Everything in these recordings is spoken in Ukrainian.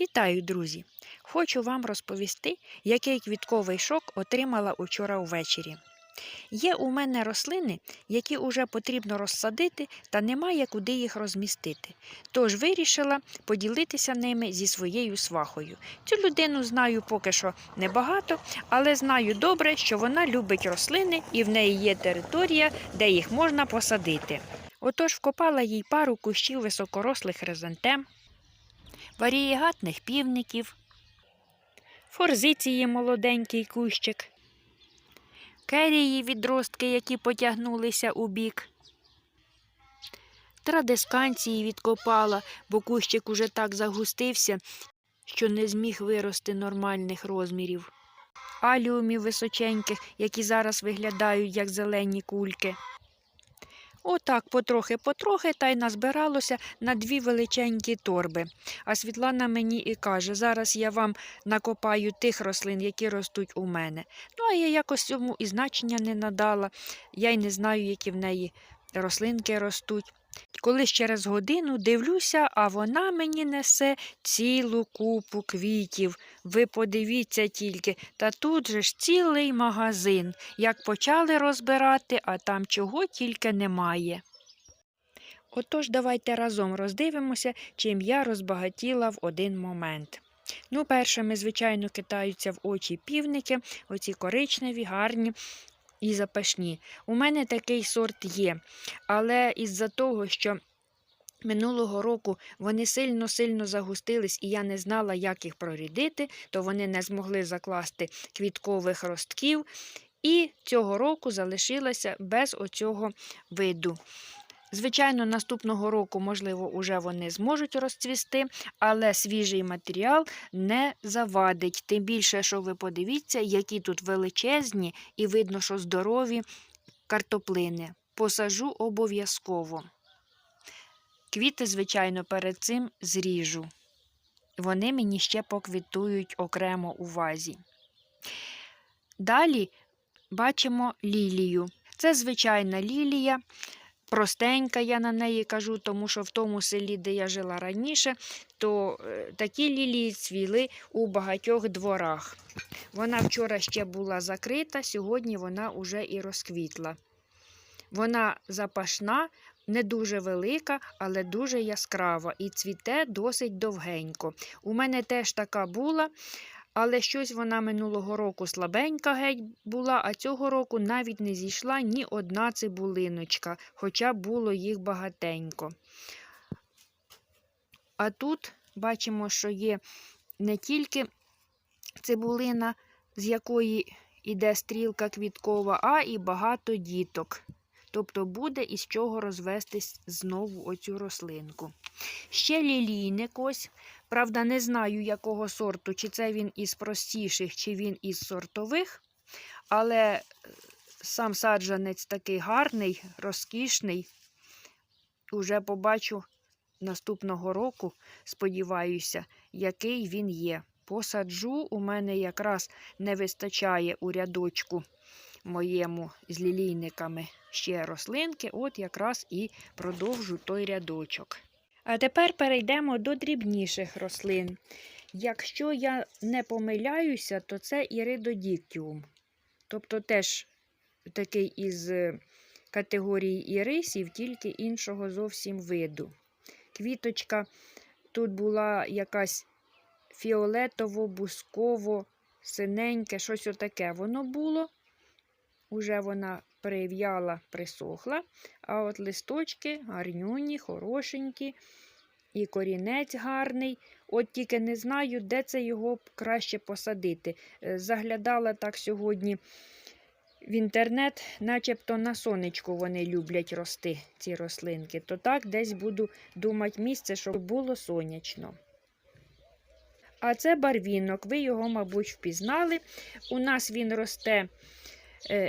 Вітаю, друзі! Хочу вам розповісти, який квітковий шок отримала учора ввечері. Є у мене рослини, які уже потрібно розсадити, та немає куди їх розмістити. Тож вирішила поділитися ними зі своєю свахою. Цю людину знаю поки що небагато, але знаю добре, що вона любить рослини і в неї є територія, де їх можна посадити. Отож вкопала їй пару кущів високорослих хризантем, варієгатних півників, форзиції молоденький кущик, керії відростки, які потягнулися у бік. Традесканції відкопала, бо кущик уже так загустився, що не зміг вирости нормальних розмірів. Аліумів височеньких, які зараз виглядають як зелені кульки. Отак потрохи-потрохи та й назбиралося на дві величенькі торби. А Світлана мені і каже, зараз я вам накопаю тих рослин, які ростуть у мене. Ну, а я якось цьому і значення не надала. Я й не знаю, які в неї рослинки ростуть. Коли через годину дивлюся, а вона мені несе цілу купу квітів. Ви подивіться тільки, та тут же ж цілий магазин. Як почали розбирати, а там чого тільки немає. Отож, давайте разом роздивимося, чим я розбагатіла в один момент. Ну, першими, звичайно, китаються в очі півники, оці коричневі, гарні і запашні. У мене такий сорт є, але із-за того, що минулого року вони сильно-сильно загустились, і я не знала, як їх прорідити, то вони не змогли закласти квіткових ростків. І цього року залишилася без оцього виду. Звичайно, наступного року, можливо, уже вони зможуть розцвісти, але свіжий матеріал не завадить. Тим більше, що ви подивіться, які тут величезні, і видно, що здорові картоплини. Посажу обов'язково. Квіти, звичайно, перед цим зріжу. Вони мені ще поквітують окремо у вазі. Далі бачимо лілію. Це звичайна лілія. Простенька, я на неї кажу, тому що в тому селі, де я жила раніше, то е, такі лілії цвіли у багатьох дворах. Вона вчора ще була закрита, сьогодні вона вже і розквітла. Вона запашна, не дуже велика, але дуже яскрава і цвіте досить довгенько. У мене теж така була. Але щось вона минулого року слабенька геть була, а цього року навіть не зійшла ні одна цибулиночка, хоча було їх багатенько. А тут бачимо, що є не тільки цибулина, з якої йде стрілка квіткова, а і багато діток. Тобто буде із чого розвестись знову оцю рослинку. Ще лілійник ось. Правда, не знаю, якого сорту, чи це він із простіших, чи він із сортових. Але сам саджанець такий гарний, розкішний. Уже побачу наступного року, сподіваюся, який він є. Посаджу, у мене якраз не вистачає у рядочку моєму з лілійниками ще рослинки, от якраз і продовжу той рядочок. А тепер перейдемо до дрібніших рослин. Якщо я не помиляюся, то це іридодіктіум. Тобто теж такий із е, категорії ірисів, тільки іншого зовсім виду. Квіточка тут була якась фіолетово-бусково, синеньке, щось отаке воно було. Уже вона прив'яла, присохла, а от листочки гарнюні, хорошенькі, і корінець гарний. От тільки не знаю, де це його краще посадити. Е, заглядала так сьогодні в інтернет, начебто на сонечку вони люблять рости, ці рослинки. То так десь буду думати місце, щоб було сонячно. А це барвінок, ви його, мабуть, впізнали. У нас він росте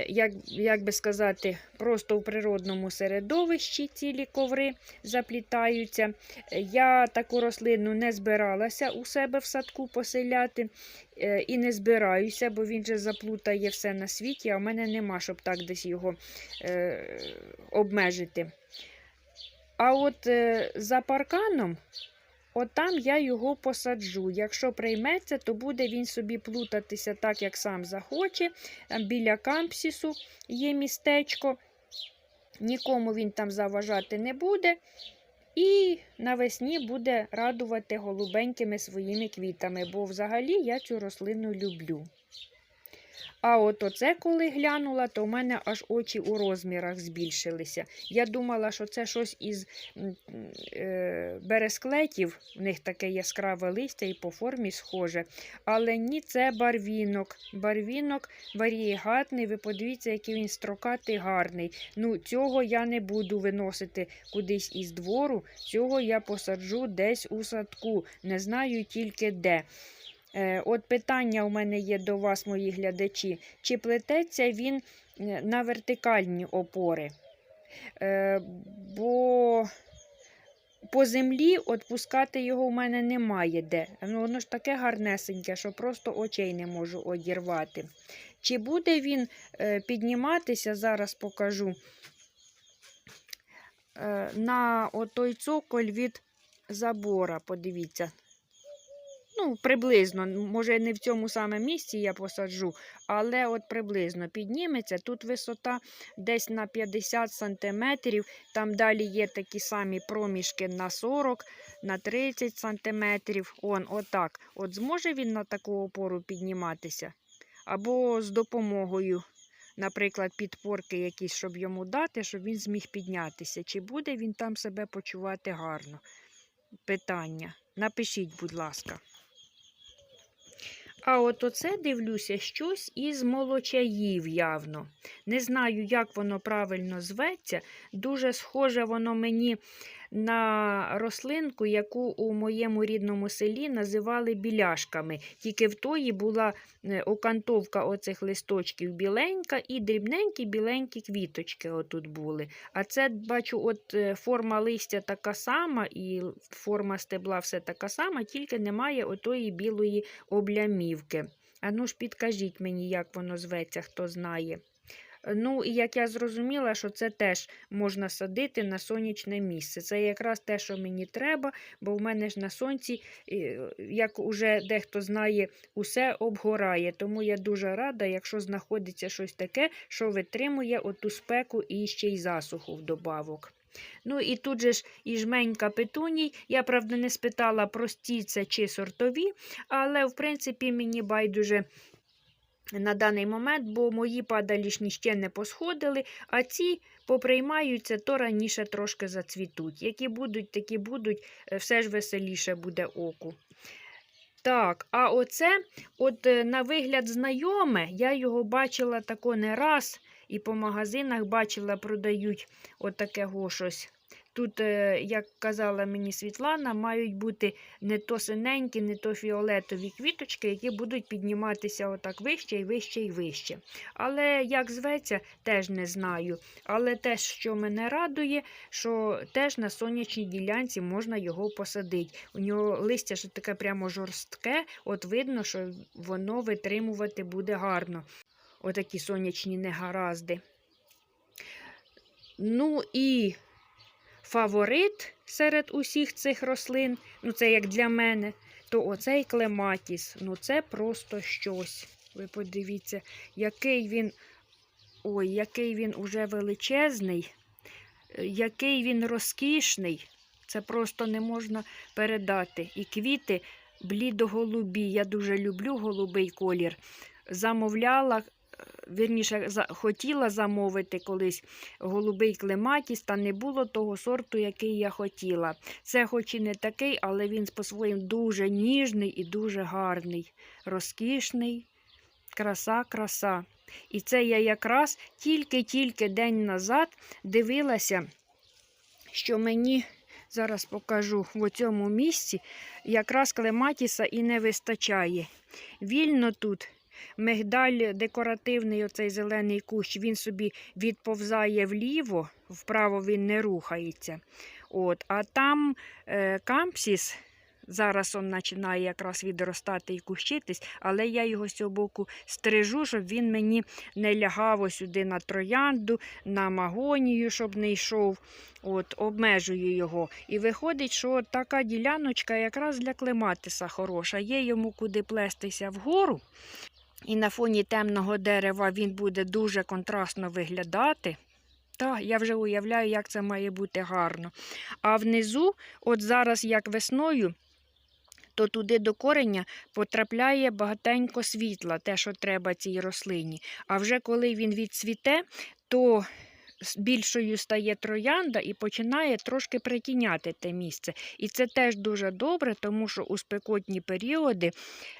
як як би сказати, просто в природному середовищі цілі коври заплітаються. Я таку рослину не збиралася у себе в садку поселяти е, і не збираюся, бо він же заплутає все на світі, а в мене нема, щоб так десь його е, обмежити. А от е, за парканом От там я його посаджу. Якщо прийметься, то буде він собі плутатися так, як сам захоче. Біля кампсісу є містечко. Нікому він там заважати не буде. І навесні буде радувати голубенькими своїми квітами, бо взагалі я цю рослину люблю. А от оце, коли глянула, то в мене аж очі у розмірах збільшилися. Я думала, що це щось із е, бересклетів, в них таке яскраве листя і по формі схоже. Але ні, це барвінок. Барвінок варієгатний. Ви подивіться, який він строкатий, гарний. Ну, цього я не буду виносити кудись із двору. Цього я посаджу десь у садку. Не знаю тільки де. Е, От питання у мене є до вас, мої глядачі. Чи плететься він е, на вертикальні опори? Е, Бо по землі от пускати його в мене немає де. Ну, воно ж таке гарнесеньке, що просто очей не можу одірвати. Чи буде він підніматися, зараз покажу, на отой цоколь від забора, подивіться. Ну, приблизно, може, не в цьому саме місці я посаджу, але от приблизно підніметься. Тут висота десь на 50 сантиметрів, там далі є такі самі проміжки на 40, на 30 сантиметрів. Он, отак. От зможе він на таку опору підніматися? Або з допомогою, наприклад, підпорки якісь, щоб йому дати, щоб він зміг піднятися. Чи буде він там себе почувати гарно? Питання. Напишіть, будь ласка. А от оце дивлюся щось із молочаїв явно. Не знаю, як воно правильно зветься. Дуже схоже воно мені на рослинку, яку у моєму рідному селі називали біляшками. Тільки в тої була е, окантовка оцих листочків біленька і дрібненькі біленькі квіточки отут були. А це, бачу, от е, форма листя така сама, і форма стебла все така сама, тільки немає отої білої облямівки. А ну ж підкажіть мені, як воно зветься, хто знає. Ну, і як я зрозуміла, що це теж можна садити на сонячне місце. Це якраз те, що мені треба, бо в мене ж на сонці, як уже дехто знає, усе обгорає. Тому я дуже рада, якщо знаходиться щось таке, що витримує оту спеку і ще й засуху вдобавок. Ну і тут же ж і жменька петуній. Я, правда, не спитала, прості це чи сортові, але, в принципі, мені байдуже на даний момент, бо мої падалішні ще не посходили, а ці поприймаються, то раніше трошки зацвітуть. Які будуть, такі будуть, е, все ж веселіше буде оку. Так, а оце, от е, на вигляд знайоме, я його бачила тако не раз, і по магазинах бачила, продають отаке щось. Тут, е, як казала мені Світлана, мають бути не то синенькі, не то фіолетові квіточки, які будуть підніматися отак вище і вище і вище. Але як зветься, теж не знаю. Але те, що мене радує, що теж на сонячній ділянці можна його посадити. У нього листя ж таке прямо жорстке, от видно, що воно витримувати буде гарно. Отакі сонячні негаразди. Ну і фаворит серед усіх цих рослин, ну це як для мене, то оцей клематіс, ну це просто щось. Ви подивіться, який він, ой, який він уже величезний, який він розкішний. Це просто не можна передати. І квіти блідо-голубі. Я дуже люблю голубий колір. Замовляла вірніше, за- хотіла замовити колись голубий клематіс, та не було того сорту, який я хотіла. Це хоч і не такий, але він по-своєму дуже ніжний і дуже гарний, розкішний, краса, краса. І це я якраз тільки-тільки день назад дивилася, що мені. Зараз покажу в цьому місці якраз клематіса і не вистачає. Вільно тут Мигдаль декоративний, оцей зелений кущ, він собі відповзає вліво, вправо він не рухається. От, А там е, кампсіс Зараз він починає якраз відростати і кущитись, але я його з цього боку стрижу, щоб він мені не лягав сюди на троянду, на магонію, щоб не йшов. От, обмежую його. І виходить, що така діляночка якраз для клематиса хороша. Є йому куди плестися вгору. І на фоні темного дерева він буде дуже контрастно виглядати. Та, я вже уявляю, як це має бути гарно. А внизу, от зараз як весною, то туди до кореня потрапляє багатенько світла, те, що треба цій рослині. А вже коли він відцвіте, то більшою стає троянда і починає трошки притіняти те місце. І це теж дуже добре, тому що у спекотні періоди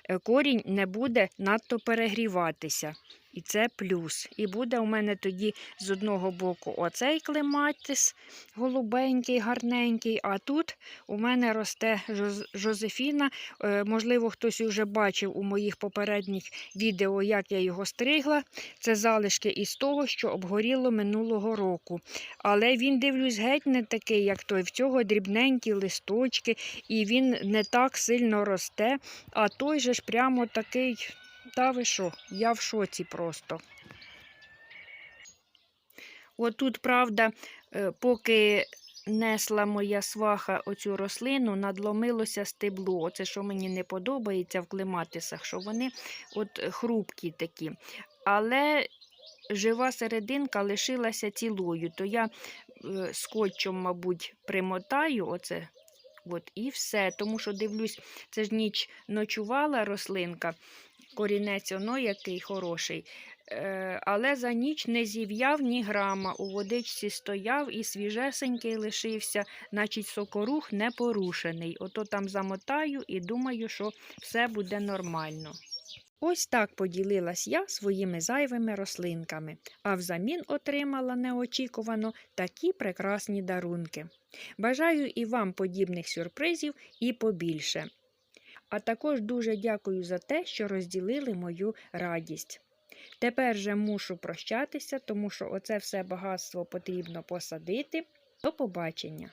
е, корінь не буде надто перегріватися. І це плюс. І буде у мене тоді з одного боку оцей клематис голубенький, гарненький, а тут у мене росте Жозефіна. Е, Можливо, хтось вже бачив у моїх попередніх відео, як я його стригла. Це залишки із того, що обгоріло минулого року. Але він, дивлюсь, геть не такий, як той. В цього дрібненькі листочки, і він не так сильно росте. А той же ж прямо такий. Та ви що, я в шоці просто. Отут, правда, е, поки несла моя сваха оцю рослину, надломилося стебло. Оце, що мені не подобається в клематисах, що вони от хрупкі такі. Але жива серединка лишилася цілою, то я е, скотчем, мабуть, примотаю оце. От, і все. Тому що дивлюсь, це ж ніч ночувала рослинка, корінець оно який хороший. Е, але за ніч не зів'яв ні грама. У водичці стояв і свіжесенький лишився, значить сокорух не порушений. Ото там замотаю і думаю, що все буде нормально. Ось так поділилась я своїми зайвими рослинками, а взамін отримала неочікувано такі прекрасні дарунки. Бажаю і вам подібних сюрпризів і побільше. А також дуже дякую за те, що розділили мою радість. Тепер же мушу прощатися, тому що оце все багатство потрібно посадити. До побачення!